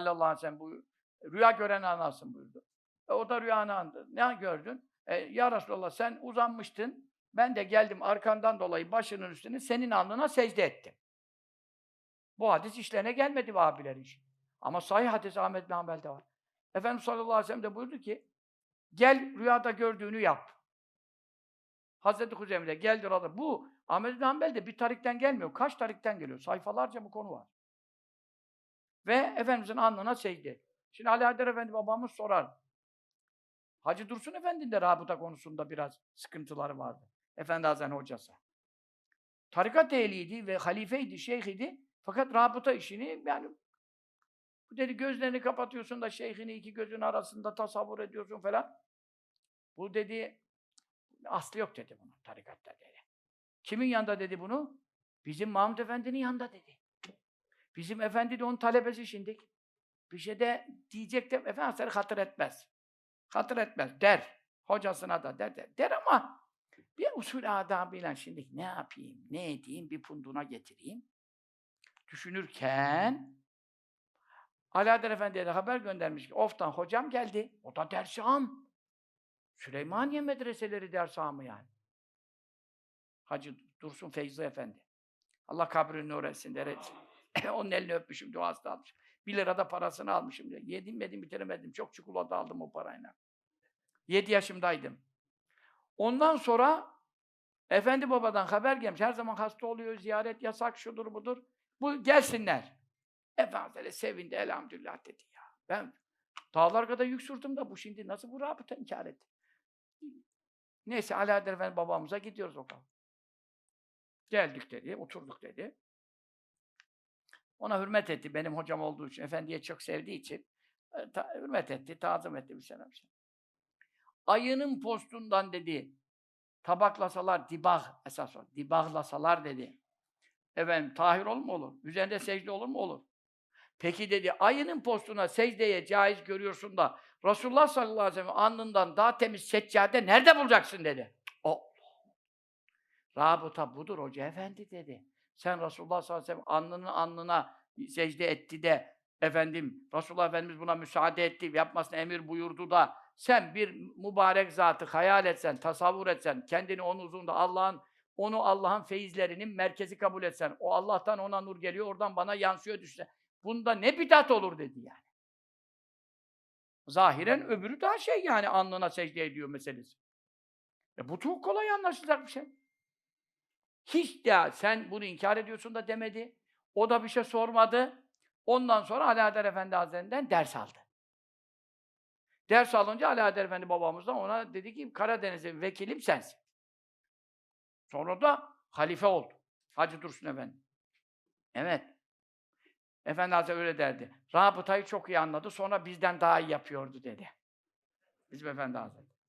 sallallahu aleyhi ve sellem buyur. Rüya gören anlarsın buyurdu. E, o da rüyanı anladı. Ne gördün? E, ya Resulallah sen uzanmıştın. Ben de geldim arkandan dolayı başının üstüne senin alnına secde ettim. Bu hadis işlerine gelmedi Vahabilerin için. Ama sahih hadis Ahmet bin Hanbel'de var. Efendimiz sallallahu aleyhi ve sellem de buyurdu ki gel rüyada gördüğünü yap. Hazreti Huzeymi'de gel diyor. Bu Ahmet bin Hanbel de bir tarikten gelmiyor. Kaç tarikten geliyor? Sayfalarca bu konu var. Ve Efendimizin alnına secde. Şimdi Ali Haydar Efendi babamız sorar. Hacı Dursun Efendi'nin de rabıta konusunda biraz sıkıntıları vardı. Efendi Hazretleri hocası. Tarikat ehliydi ve halifeydi, şeyhidi. Fakat rabıta işini yani bu dedi gözlerini kapatıyorsun da şeyhini iki gözün arasında tasavvur ediyorsun falan. Bu dedi aslı yok dedi bunun tarikatta dedi. Kimin yanında dedi bunu? Bizim Mahmud Efendi'nin yanında dedi. Bizim efendi de onun talebesi şimdi. Bir şey de diyecek de efendi Hazretleri hatır etmez. Hatır etmez der. Hocasına da der, der, der ama bir usul adabıyla şimdi ne yapayım, ne edeyim, bir punduna getireyim. Düşünürken Alaeddin Efendi'ye de haber göndermiş ki oftan hocam geldi. O da dersi am. Süleymaniye medreseleri ders amı yani. Hacı Dursun Feyzi Efendi. Allah kabrini nur etsin der etsin. Onun elini öpmüşüm, duası da almışım. Bir lira da parasını almışım diye. Yedim yedim bitiremedim. Çok çikolata aldım o parayla. Yedi yaşımdaydım. Ondan sonra Efendi babadan haber gelmiş. Her zaman hasta oluyor, ziyaret yasak, şudur budur. Bu gelsinler. Efendimiz sevindi, elhamdülillah dedi ya. Ben dağlar kadar yük sürdüm da bu şimdi nasıl bu rabıta inkar etti? Neyse Alaeddin Efendi babamıza gidiyoruz o kadar. Geldik dedi, oturduk dedi. Ona hürmet etti benim hocam olduğu için, efendiye çok sevdiği için. e, ta- hürmet etti, tazım etti bir selam. Ayının postundan dedi, tabaklasalar, dibah esas o, dibahlasalar dedi. Efendim, tahir olur mu olur? Üzerinde secde olur mu? Olur. Peki dedi, ayının postuna secdeye caiz görüyorsun da Resulullah sallallahu aleyhi ve sellem alnından daha temiz seccade nerede bulacaksın dedi. O. Rabıta budur hoca efendi dedi. Sen Resulullah sallallahu aleyhi ve sellem alnının alnına secde etti de efendim Resulullah Efendimiz buna müsaade etti, yapmasına emir buyurdu da sen bir mübarek zatı hayal etsen, tasavvur etsen, kendini onun huzurunda Allah'ın onu Allah'ın feyizlerinin merkezi kabul etsen, o Allah'tan ona nur geliyor, oradan bana yansıyor düşse. Bunda ne bidat olur dedi yani. Zahiren öbürü daha şey yani alnına secde ediyor meselesi. E bu çok kolay anlaşılacak bir şey. Hiç de sen bunu inkar ediyorsun da demedi. O da bir şey sormadı. Ondan sonra Ali Haydar Efendi Hazretlerinden ders aldı. Ders alınca Ali Haydar Efendi babamız da ona dedi ki Karadeniz'in vekilim sensin. Sonra da halife oldu. Hacı Dursun Efendi. Evet. Efendi Hazretleri öyle derdi. Rabıtayı çok iyi anladı. Sonra bizden daha iyi yapıyordu dedi. Bizim Efendi Hazretleri.